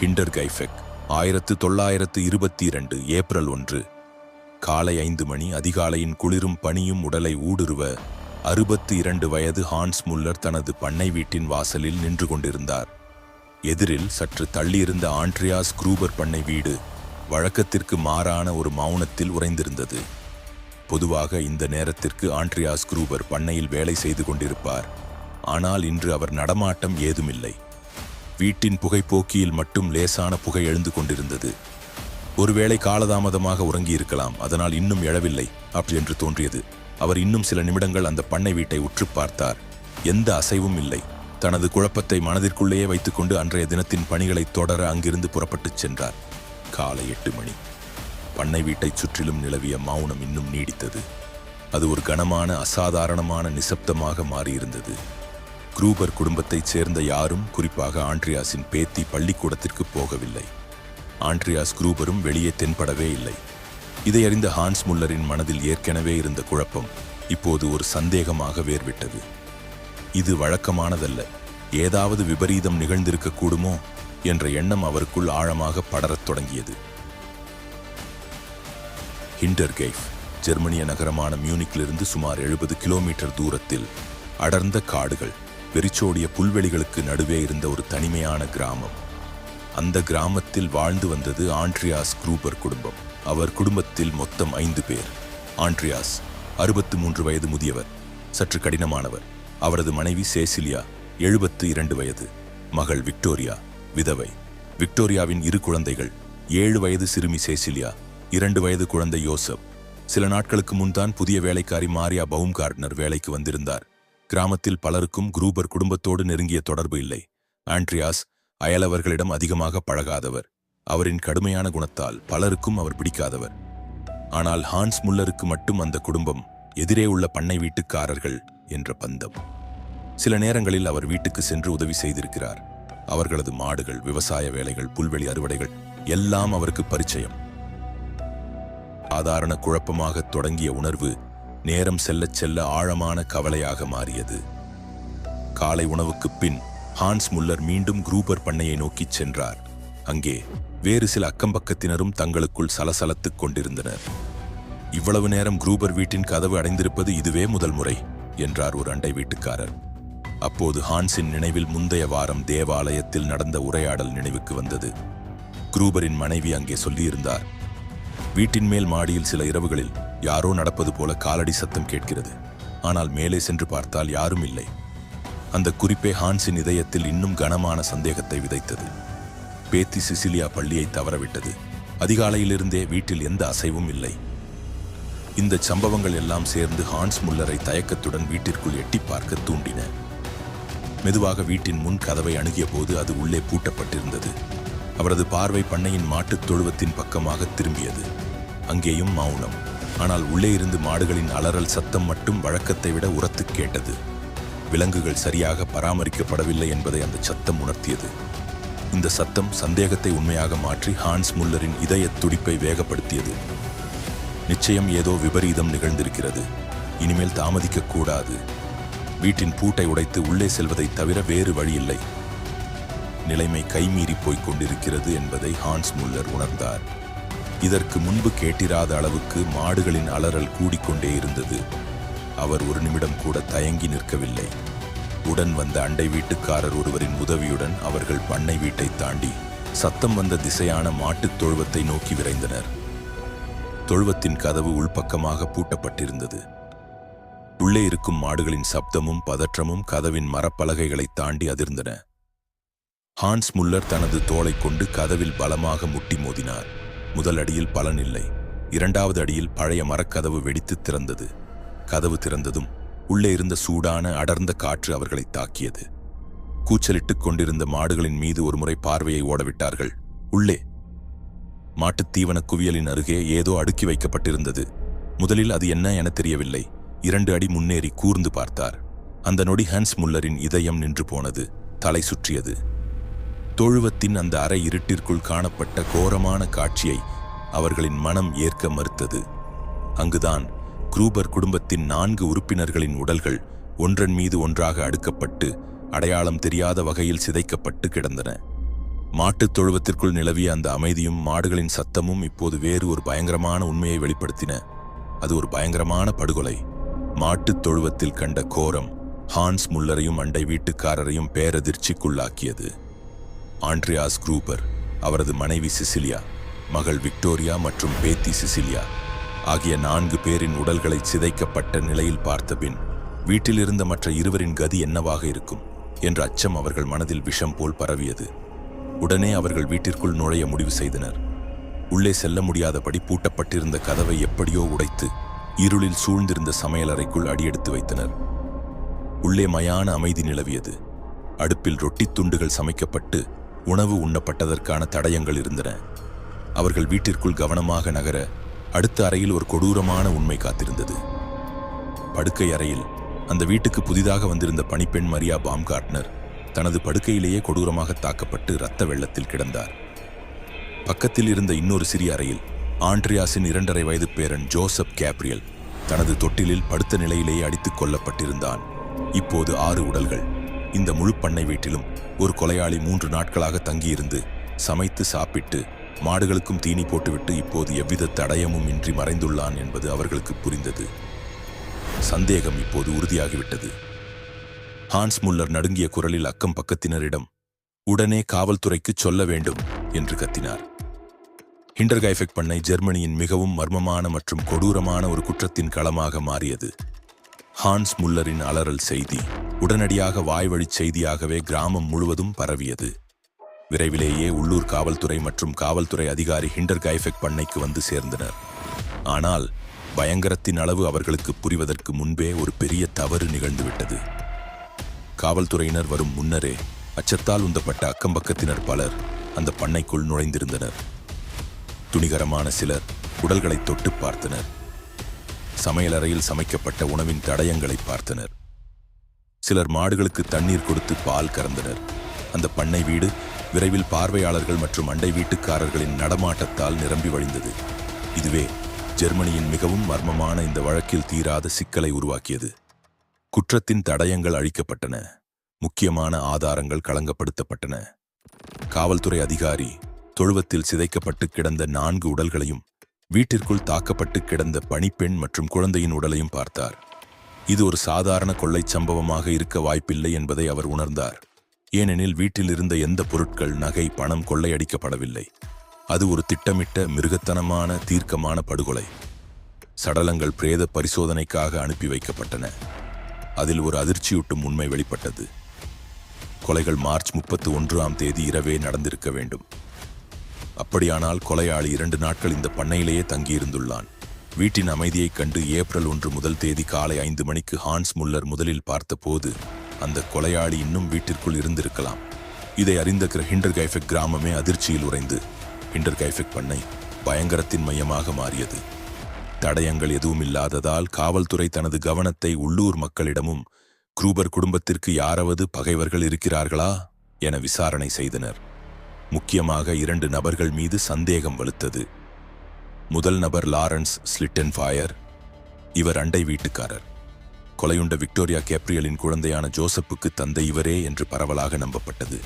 Hinder கைஃபெக் ஆயிரத்து தொள்ளாயிரத்து இருபத்தி இரண்டு ஏப்ரல் ஒன்று காலை ஐந்து மணி அதிகாலையின் குளிரும் பனியும் உடலை ஊடுருவ அறுபத்து இரண்டு வயது ஹான்ஸ் முல்லர் தனது பண்ணை வீட்டின் வாசலில் நின்று கொண்டிருந்தார். எதிரில் சற்று தள்ளியிருந்த ஆண்ட்ரியாஸ் குரூபர் பண்ணை வீடு வழக்கத்திற்கு மாறான ஒரு மௌனத்தில் உறைந்திருந்தது. பொதுவாக இந்த நேரத்திற்கு ஆண்ட்ரியாஸ் குரூபர் பண்ணையில் வேலை செய்து கொண்டிருப்பார். ஆனால் இன்று அவர் நடமாட்டம் ஏதுமில்லை. வீட்டின் புகைப்போக்கியில் மட்டும் லேசான புகை எழுந்து கொண்டிருந்தது. ஒருவேளை காலதாமதமாக உறங்கியிருக்கலாம் அதனால் இன்னும் எழவில்லை அப்படி என்று தோன்றியது. அவர் இன்னும் சில நிமிடங்கள் அந்த பண்ணை வீட்டை உற்று பார்த்தார். எந்த அசைவும் இல்லை. தனது குழப்பத்தை மனதிற்குள்ளேயே வைத்துக்கொண்டு அன்றைய தினத்தின் பணிகளை தொடர அங்கிருந்து புறப்பட்டுச் சென்றார். காலை எட்டு மணி. பண்ணை வீட்டைச் சுற்றிலும் நிலவிய மௌனம் இன்னும் நீடித்தது. அது ஒரு கனமான அசாதாரணமான நிசப்தமாக மாறியிருந்தது. குரூபர் குடும்பத்தைச் சேர்ந்த யாரும் குறிப்பாக ஆண்ட்ரியாஸின் பேத்தி பள்ளிக்கூடத்திற்கு போகவில்லை. ஆண்ட்ரியாஸ் குரூபரும் வெளியே தென்படவே இல்லை. இதை அறிந்த ஹான்ஸ் முல்லரின் மனதில் ஏற்கனவே இருந்த குழப்பம் இப்போது ஒரு சந்தேகமாக வேர்விட்டது. இது வழக்கமானதல்ல. ஏதாவது விபரீதம் நிகழ்ந்திருக்க கூடுமோ என்ற எண்ணம் அவருக்குள் ஆழமாக படரத் தொடங்கியது. ஹிண்டர்கெய்ஃப் ஜெர்மனிய நகரமான மியூனிக்கிலிருந்து சுமார் எழுபது கிலோமீட்டர் தூரத்தில் அடர்ந்த காடுகள் வெறிச்சோடிய புல்வெளிகளுக்கு நடுவே இருந்த ஒரு தனிமையான கிராமம். அந்த கிராமத்தில் வாழ்ந்து வந்தது ஆண்ட்ரியாஸ் குரூபர் குடும்பம். அவர் குடும்பத்தில் மொத்தம் ஐந்து பேர். ஆண்ட்ரியாஸ் அறுபத்து மூன்று வயது முதியவர் சற்று கடினமானவர். அவரது மனைவி சேசிலியா எழுபத்து இரண்டு வயது. மகள் விக்டோரியா விதவை. விக்டோரியாவின் இரு குழந்தைகள் ஏழு வயது சிறுமி சேசிலியா இரண்டு வயது குழந்தை யோசப். சில நாட்களுக்கு முன்தான் புதிய வேலைக்காரி மாரியா பவும்கார்ட்னர் வேலைக்கு வந்திருந்தார். கிராமத்தில் பலருக்கும் குரூபர் குடும்பத்தோடு நெருங்கிய தொடர்பு இல்லை. ஆண்ட்ரியாஸ் அயலவர்களிடம் அதிகமாக பழகாதவர். அவரின் கடுமையான குணத்தால் பலருக்கும் அவர் பிடிக்காதவர். ஆனால் ஹான்ஸ் முல்லருக்கு மட்டும் அந்த குடும்பம் எதிரே உள்ள பண்ணை வீட்டுக்காரர்கள் என்ற பந்தம். சில நேரங்களில் அவர் வீட்டுக்கு சென்று உதவி செய்திருக்கிறார். அவர்களது மாடுகள் விவசாய வேலைகள் புல்வெளி அறுவடைகள் எல்லாம் அவருக்கு பரிச்சயம். சாதாரண குழப்பமாக தொடங்கிய உணர்வு நேரம் செல்லச் செல்ல ஆழமான கவலையாக மாறியது. காலை உணவுக்குப் பின் ஹான்ஸ் முல்லர் மீண்டும் குரூபர் பண்ணையை நோக்கிச் சென்றார். அங்கே வேறு சில அக்கம்பக்கத்தினரும் தங்களுக்குள் சலசலத்துக் கொண்டிருந்தனர். இவ்வளவு நேரம் குரூபர் வீட்டின் கதவு அடைந்திருப்பது இதுவே முதல் முறை என்றார் ஒரு அண்டை வீட்டுக்காரர். அப்போது ஹான்ஸின் நினைவில் முந்தைய வாரம் தேவாலயத்தில் நடந்த உரையாடல் நினைவுக்கு வந்தது. குரூபரின் மனைவி அங்கே சொல்லியிருந்தார் வீட்டின் மேல் மாடியில் சில இரவுகளில் யாரோ நடப்பது போல காலடி சத்தம் கேட்கிறது. ஆனால் மேலே சென்று பார்த்தால் யாரும் இல்லை. அந்த குறிப்பே ஹான்ஸின் இதயத்தில் இன்னும் கனமான சந்தேகத்தை விதைத்தது. பேத்தி சிசிலியா பள்ளியை தவறவிட்டது. அதிகாலையிலிருந்தே வீட்டில் எந்த அசைவும் இல்லை. இந்த சம்பவங்கள் எல்லாம் சேர்ந்து ஹான்ஸ் முல்லரை தயக்கத்துடன் வீட்டிற்குள் எட்டி பார்க்க தூண்டின. மெதுவாக வீட்டின் முன் கதவை அணுகிய போது அது உள்ளே பூட்டப்பட்டிருந்தது. அவரது பார்வை பண்ணையின் மாட்டுத் தொழுவத்தின் பக்கமாக திரும்பியது. அங்கேயும் மௌனம். ஆனால் உள்ளே இருந்து மாடுகளின் அலறல் சத்தம் மட்டும் வழக்கத்தை விட உரத்து கேட்டது. விலங்குகள் சரியாக பராமரிக்கப்படவில்லை என்பதை அந்த சத்தம் உணர்த்தியது. இந்த சத்தம் சந்தேகத்தை உண்மையாக மாற்றி ஹான்ஸ் முல்லரின் இதயத் துடிப்பை வேகப்படுத்தியது. நிச்சயம் ஏதோ விபரீதம் நிகழ்ந்திருக்கிறது. இனிமேல் தாமதிக்கக்கூடாது வீட்டின் பூட்டை உடைத்து உள்ளே செல்வதைத் தவிர வேறு வழியில்லை. நிலைமை கைமீறி போய்க் கொண்டிருக்கிறது என்பதை ஹான்ஸ் முல்லர் உணர்ந்தார். இதற்கு முன்பு கேட்டிராத அளவுக்கு மாடுகளின் அலறல் கூடிக்கொண்டே இருந்தது. அவர் ஒரு நிமிடம் கூட தயங்கி நிற்கவில்லை. உடன் வந்த அண்டை வீட்டுக்காரர் ஒருவரின் உதவியுடன் அவர்கள் பண்ணை வீட்டை தாண்டி சத்தம் வந்த திசையான மாட்டுத் தொழுவத்தை நோக்கி விரைந்தனர். தொழுவத்தின் கதவு உள்பக்கமாக பூட்டப்பட்டிருந்தது. உள்ளே இருக்கும் மாடுகளின் சப்தமும் பதற்றமும் கதவின் மரப்பலகைகளை தாண்டி அதிர்ந்தன. ஹான்ஸ் முல்லர் தனது தோலை கொண்டு கதவில் பலமாக முட்டி மோதினார். முதல் அடியில் பலனில்லை இரண்டாவது அடியில் பழைய மரக்கதவு வெடித்து திறந்தது. கதவு திறந்ததும் உள்ளே இருந்த சூடான அடர்ந்த காற்று அவர்களை தாக்கியது. கூச்சலிட்டுக் கொண்டிருந்த மாடுகளின் மீது ஒருமுறை பார்வையை ஓடவிட்டார்கள். உள்ளே மாட்டுத் தீவனக் குவியலின் அருகே ஏதோ அடுக்கி வைக்கப்பட்டிருந்தது. முதலில் அது என்ன என தெரியவில்லை. இரண்டு அடி முன்னேறி கூர்ந்து பார்த்தார். அந்த நொடி ஹான்ஸ் முல்லரின் இதயம் நின்று போனது. தலை சுற்றியது. தொழுவத்தின் அந்த அறை இருட்டிற்குள் காணப்பட்ட கோரமான காட்சியை அவர்களின் மனம் ஏற்க மறுத்தது. அங்குதான் குரூபர் குடும்பத்தின் நான்கு உறுப்பினர்களின் உடல்கள் ஒன்றன் மீது ஒன்றாக அடுக்கப்பட்டு அடையாளம் தெரியாத வகையில் சிதைக்கப்பட்டு கிடந்தன. மாட்டுத் தொழுவத்திற்குள் நிலவிய அந்த அமைதியும் மாடுகளின் சத்தமும் இப்போது வேறு ஒரு பயங்கரமான உண்மையை வெளிப்படுத்தின. அது ஒரு பயங்கரமான படுகொலை. மாட்டுத் தொழுவத்தில் கண்ட கோரம் ஹான்ஸ் முல்லரையும் அண்டை வீட்டுக்காரரையும் பேரதிர்ச்சிக்குள்ளாக்கியது. ஆண்ட்ரியாஸ் குரூபர் அவரது மனைவி சிசிலியா மகள் விக்டோரியா மற்றும் பேத்தி சிசிலியா ஆகிய நான்கு பேரின் உடல்களை சிதைக்கப்பட்ட நிலையில் பார்த்தபின் வீட்டில் இருந்த மற்ற இருவரின் கதி என்னவாக இருக்கும் என்ற அச்சம் அவர்கள் மனதில் விஷம் போல் பரவியது. உடனே அவர்கள் வீட்டிற்குள் நுழைய முடிவு செய்தனர். உள்ளே செல்ல முடியாதபடி பூட்டப்பட்டிருந்த கதவை எப்படியோ உடைத்து இருளில் சூழ்ந்திருந்த சமையலறைக்குள் அடியெடுத்து வைத்தனர். உள்ளே மயான அமைதி நிலவியது. அடுப்பில் ரொட்டி துண்டுகள் சமைக்கப்பட்டு உணவு உண்ணப்பட்டதற்கான தடயங்கள் இருந்தன. அவர்கள் வீட்டிற்குள் கவனமாக நகர அடுத்த அறையில் ஒரு கொடூரமான உண்மை காத்திருந்தது. படுக்கை அறையில் அந்த வீட்டுக்கு புதிதாக வந்திருந்த பணிப்பெண் மரியா பாம்கார்ட்னர் தனது படுக்கையிலேயே கொடூரமாக தாக்கப்பட்டு இரத்த வெள்ளத்தில் கிடந்தார். பக்கத்தில் இருந்த இன்னொரு சிறிய அறையில் ஆண்ட்ரியாஸின் இரண்டரை வயது பேரன் ஜோசப் கேப்ரியல் தனது தொட்டிலில் படுத்த நிலையிலேயே அடித்துக் கொல்லப்பட்டிருந்தான். இப்போது ஆறு உடல்கள் இந்த முழு பண்ணை வீட்டிலும் ஒரு கொலையாளி மூன்று நாட்களாக தங்கியிருந்து சமைத்து சாப்பிட்டு மாடுகளுக்கும் தீனி போட்டுவிட்டு இப்போது எவ்வித தடயமும் இன்றி மறைந்துள்ளான் என்பது அவர்களுக்கு புரிந்தது. சந்தேகம் இப்போது உறுதியாகிவிட்டது. ஹான்ஸ் முல்லர் நடுங்கிய குரலில் அக்கம் பக்கத்தினரிடம் உடனே காவல்துறைக்கு சொல்ல வேண்டும் என்று கத்தினார். ஹிண்டர்கைஃபெக் பண்ணை ஜெர்மனியின் மிகவும் மர்மமான மற்றும் கொடூரமான ஒரு குற்றத்தின் களமாக மாறியது. ஹான்ஸ் முல்லரின் அலறல் செய்தி. உடனடியாக வாய்வழிச் செய்தியாகவே கிராமம் முழுவதும் பரவியது. விரைவிலேயே உள்ளூர் காவல்துறை மற்றும் காவல்துறை அதிகாரி ஹிண்டர் கைஃபெக் பண்ணைக்கு வந்து சேர்ந்தனர். ஆனால் பயங்கரத்தின் அளவு அவர்களுக்கு புரிவதற்கு முன்பே ஒரு பெரிய தவறு நிகழ்ந்துவிட்டது. காவல்துறையினர் வரும் முன்னரே அச்சத்தால் உந்தப்பட்ட அக்கம்பக்கத்தினர் பலர் அந்த பண்ணைக்குள் நுழைந்திருந்தனர். துணிகரமான சிலர் உடல்களை தொட்டு பார்த்தனர். சமையலறையில் சமைக்கப்பட்ட உணவின் தடயங்களை பார்த்தனர். சிலர் மாடுகளுக்கு தண்ணீர் கொடுத்து பால் கறந்தனர். அந்த பண்ணை வீடு விரைவில் பார்வையாளர்கள் மற்றும் அண்டை வீட்டுக்காரர்களின் நடமாட்டத்தால் நிரம்பி வழிந்தது. இதுவே ஜெர்மனியின் மிகவும் மர்மமான இந்த வழக்கில் தீராத சிக்கலை உருவாக்கியது. குற்றத்தின் தடயங்கள் அழிக்கப்பட்டன. முக்கியமான ஆதாரங்கள் களங்கப்படுத்தப்பட்டன காவல்துறை அதிகாரி தொழுவத்தில் சிதைக்கப்பட்டு கிடந்த நான்கு உடல்களையும் வீட்டிற்குள் தாக்கப்பட்டு கிடந்த பணிப்பெண் மற்றும் குழந்தையின் உடலையும் பார்த்தார். இது ஒரு சாதாரண கொள்ளை சம்பவமாக இருக்க வாய்ப்பில்லை என்பதை அவர் உணர்ந்தார். ஏனெனில் வீட்டில் இருந்த எந்த பொருட்கள் நகை பணம் கொள்ளையடிக்கப்படவில்லை. அது ஒரு திட்டமிட்ட மிருகத்தனமான தீர்க்கமான படுகொலை. சடலங்கள் பிரேத பரிசோதனைக்காக அனுப்பி வைக்கப்பட்டன. அதில் ஒரு அதிர்ச்சியூட்டும் உண்மை வெளிப்பட்டது. கொலைகள் மார்ச் முப்பத்து ஒன்றாம் தேதி இரவே நடந்திருக்க வேண்டும். அப்படியானால் கொலையாளி இரண்டு நாட்கள் இந்த பண்ணையிலேயே தங்கியிருந்துள்ளான். வீட்டின் அமைதியைக் கண்டு ஏப்ரல் ஒன்று முதல் தேதி காலை ஐந்து மணிக்கு ஹான்ஸ் முல்லர் முதலில் பார்த்தபோது அந்த கொலையாளி இன்னும் வீட்டிற்குள் இருந்திருக்கலாம். இதை அறிந்த ஹிண்டர் கைஃபெக் கிராமமே அதிர்ச்சியில் உறைந்து ஹிண்டர் கைஃபெக் பண்ணை பயங்கரத்தின் மையமாக மாறியது. தடயங்கள் எதுவும் இல்லாததால் காவல்துறை தனது கவனத்தை உள்ளூர் மக்களிடமும் குரூபர் குடும்பத்திற்கு யாராவது பகைவர்கள் இருக்கிறார்களா? என விசாரணை செய்தனர். முக்கியமாக இரண்டு நபர்கள் மீது சந்தேகம் வலுத்தது. முதல் நபர் லாரன்ஸ் ஸ்லிட்டன் ஃபயர் இவர் அண்டை வீட்டுக்காரர். கொலையுண்ட விக்டோரியா கேப்ரியலின் குழந்தையான ஜோசப்புக்கு தந்தை இவரே என்று பரவலாக நம்பப்பட்டது.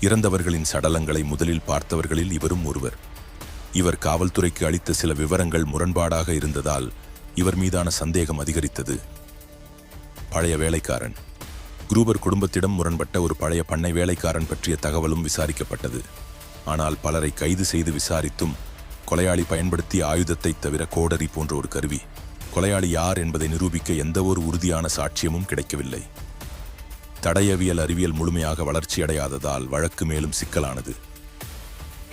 இறந்தவர்களின் சடலங்களை முதலில் பார்த்தவர்களில் இவரும் ஒருவர். இவர் காவல்துறைக்கு அளித்த சில விவரங்கள் முரண்பாடாக இருந்ததால் இவர் மீதான சந்தேகம் அதிகரித்தது. பழைய வேலைக்காரன் குரூபர் குடும்பத்திடம் முரண்பட்ட ஒரு பழைய பண்ணை வேலைக்காரன் பற்றிய தகவலும் விசாரிக்கப்பட்டது. ஆனால் பலரை கைது செய்து விசாரித்தும் கொலையாளி பயன்படுத்திய ஆயுதத்தை தவிர கோடரி போன்ற ஒரு கருவி கொலையாளி யார் என்பதை நிரூபிக்க எந்தவொரு உறுதியான சாட்சியமும் கிடைக்கவில்லை. தடயவியல் அறிவியல் முழுமையாக வளர்ச்சியடையாததால் வழக்கு மேலும் சிக்கலானது.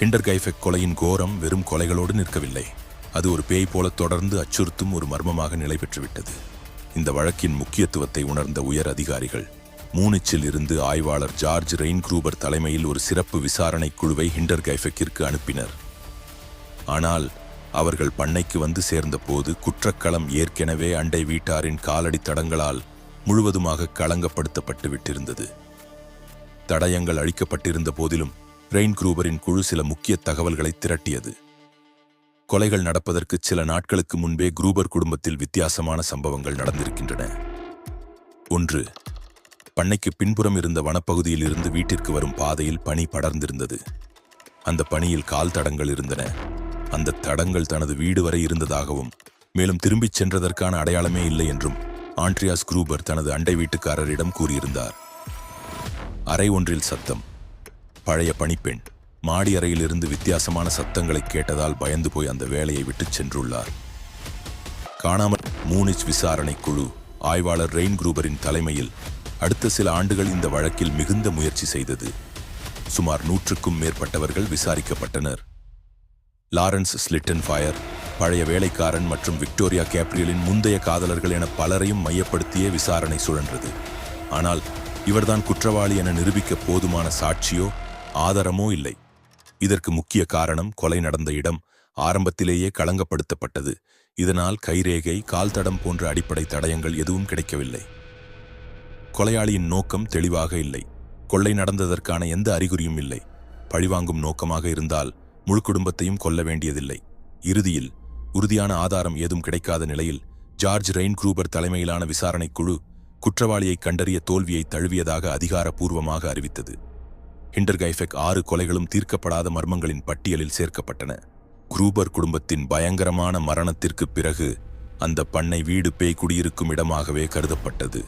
ஹிண்டர்கைஃபெக் கொலையின் கோரம் வெறும் கொலைகளோடு நிற்கவில்லை. அது ஒரு பேய் போல தொடர்ந்து அச்சுறுத்தும் ஒரு மர்மமாக நிலை பெற்றுவிட்டது இந்த வழக்கின் முக்கியத்துவத்தை உணர்ந்த உயர் அதிகாரிகள் மூனிச்சில் இருந்து ஆய்வாளர் ஜார்ஜ் ரெயின்க்ரூபர் தலைமையில் ஒரு சிறப்பு விசாரணை குழுவை ஹிண்டர்கைஃபெக்கிற்கு அனுப்பினர். ஆனால் அவர்கள் பண்ணைக்கு வந்து சேர்ந்தபோது குற்றக்களம் ஏற்கனவே அண்டை வீட்டாரின் காலடி தடங்களால் முழுவதுமாக களங்கப்படுத்தப்பட்டு விட்டிருந்தது. தடயங்கள் அழிக்கப்பட்டிருந்த போதிலும் ரெயின் குரூபரின் குழு சில முக்கிய தகவல்களை திரட்டியது. கொலைகள் நடப்பதற்கு சில நாட்களுக்கு முன்பே குரூபர் குடும்பத்தில் வித்தியாசமான சம்பவங்கள் நடந்திருக்கின்றன. ஒன்று பண்ணைக்கு பின்புறம் இருந்த வனப்பகுதியில் இருந்து வீட்டிற்கு வரும் பாதையில் பனி படர்ந்திருந்தது. அந்த பணியில் கால் தடங்கள் இருந்தன. அந்த தடங்கள் தனது வீடு வரை இருந்ததாகவும் மேலும் திரும்பிச் சென்றதற்கான அடையாளமே இல்லை என்றும் ஆண்ட்ரியாஸ் குரூபர் தனது அண்டை வீட்டுக்காரரிடம் கூறியிருந்தார். அறை ஒன்றில் சத்தம். பழைய பணிப்பெண் மாடி அறையிலிருந்து வித்தியாசமான சத்தங்களை கேட்டதால் பயந்து போய் அந்த வேலையை விட்டுச் சென்றுள்ளார். காணாமல் மூனிச் விசாரணை குழு ஆய்வாளர் ரெயின் குரூபரின் தலைமையில் அடுத்த சில ஆண்டுகள் இந்த வழக்கில் மிகுந்த முயற்சி செய்தது. சுமார் நூற்றுக்கும் மேற்பட்டவர்கள் விசாரிக்கப்பட்டனர். லாரன்ஸ் ஸ்லிட்டன் ஃபயர் பழைய வேலைக்காரன் மற்றும் விக்டோரியா கேப்ரியலின் முந்தைய காதலர்கள் என பலரையும் மையப்படுத்திய விசாரணை சுழன்றது. ஆனால் இவர்தான் குற்றவாளி என நிரூபிக்க போதுமான சாட்சியோ ஆதாரமோ இல்லை. இதற்கு முக்கிய காரணம் கொலை நடந்த இடம் ஆரம்பத்திலேயே களங்கப்படுத்தப்பட்டது. இதனால் கைரேகை கால் தடம் போன்ற அடிப்படை தடயங்கள் எதுவும் கிடைக்கவில்லை. கொலையாளியின் நோக்கம் தெளிவாக இல்லை. கொள்ளை நடந்ததற்கான எந்த அறிகுறியும் இல்லை. பழிவாங்கும் நோக்கமாக இருந்தால் முழு குடும்பத்தையும் கொல்ல வேண்டியதில்லை. இறுதியில் உறுதியான ஆதாரம் ஏதும் கிடைக்காத நிலையில் ஜார்ஜ் ரெயின் குரூபர் தலைமையிலான விசாரணைக் குழு குற்றவாளியை கண்டறிய தோல்வியை தழுவியதாக அதிகாரப்பூர்வமாக அறிவித்தது. ஹிண்டர்கைஃபெக் ஆறு கொலைகளும் தீர்க்கப்படாத மர்மங்களின் பட்டியலில் சேர்க்கப்பட்டன. குரூபர் குடும்பத்தின் பயங்கரமான மரணத்திற்குப் பிறகு அந்த பண்ணை வீடு பேய் குடியிருக்கும் இடமாகவே கருதப்பட்டது.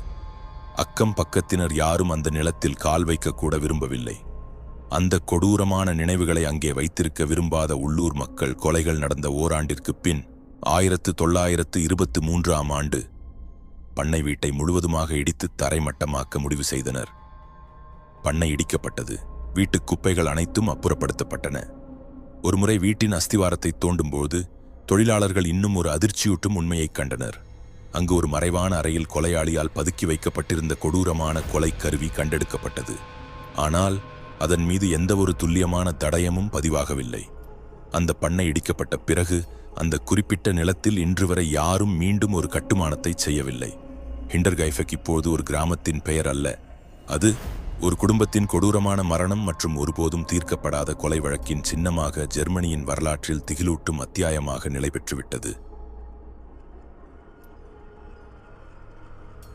அக்கம் பக்கத்தினர் யாரும் அந்த நிலத்தில் கால் வைக்கக்கூட விரும்பவில்லை. அந்த கொடூரமான நினைவுகளை அங்கே வைத்திருக்க விரும்பாத உள்ளூர் மக்கள் கொலைகள் நடந்த ஓராண்டிற்குப் பின் ஆயிரத்து தொள்ளாயிரத்து இருபத்து மூன்றாம் ஆண்டு பண்ணை வீட்டை முழுவதுமாக இடித்து தரைமட்டமாக்க முடிவு செய்தனர். பண்ணை இடிக்கப்பட்டது. வீட்டுக் குப்பைகள் அனைத்தும் அப்புறப்படுத்தப்பட்டன. ஒருமுறை வீட்டின் அஸ்திவாரத்தை தோண்டும்போது தொழிலாளர்கள் இன்னும் ஒரு அதிர்ச்சியூட்டும் உண்மையைக் கண்டனர். அங்கு ஒரு மறைவான அறையில் கொலையாளியால் பதுக்கி வைக்கப்பட்டிருந்த கொடூரமான கொலை கருவி கண்டெடுக்கப்பட்டது. ஆனால் அதன் மீது எந்தவொரு துல்லியமான தடயமும் பதிவாகவில்லை. அந்த பண்ணை இடிக்கப்பட்ட பிறகு அந்த குறிப்பிட்ட நிலத்தில் இன்று வரை யாரும் மீண்டும் ஒரு கட்டுமானத்தை செய்யவில்லை. ஹிண்டர்கைஃபெக் இப்போது ஒரு கிராமத்தின் பெயர் அல்ல. அது ஒரு குடும்பத்தின் கொடூரமான மரணம் மற்றும் ஒருபோதும் தீர்க்கப்படாத கொலை வழக்கின் சின்னமாக ஜெர்மனியின் வரலாற்றில் திகிலூட்டும் அத்தியாயமாக நிலை பெற்றுவிட்டது